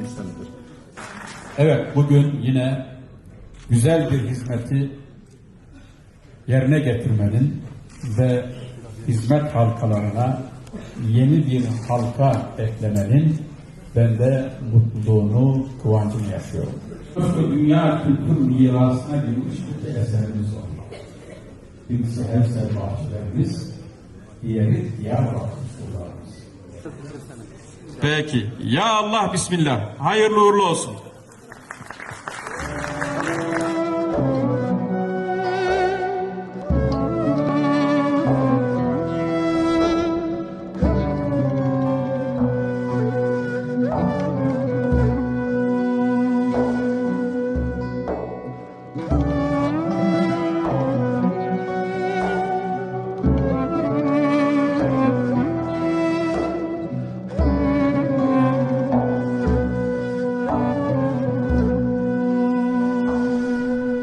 insanıdır. Evet, bugün yine güzel bir hizmeti yerine getirmenin ve hizmet halkalarına yeni bir halka eklemenin ben de mutluluğunu, kıvancını yaşıyorum. Dünya kültür mirasına girmiş bir eserimiz var. Birisi Hevsel bahçelerimiz, diğeri Diyarbakır surlarımız. Peki. Ya Allah Bismillah. Hayırlı uğurlu olsun.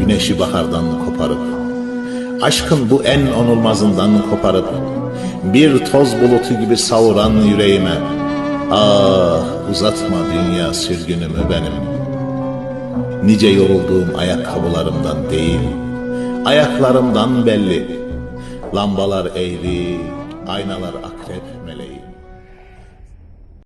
Güneşi bahardan koparıp Aşkın bu en onulmazından koparıp Bir toz bulutu gibi savuran yüreğime Ah uzatma dünya sürgünümü benim. Nice yorulduğum ayakkabılarımdan değil Ayaklarımdan belli. Lambalar eğri, aynalar akrep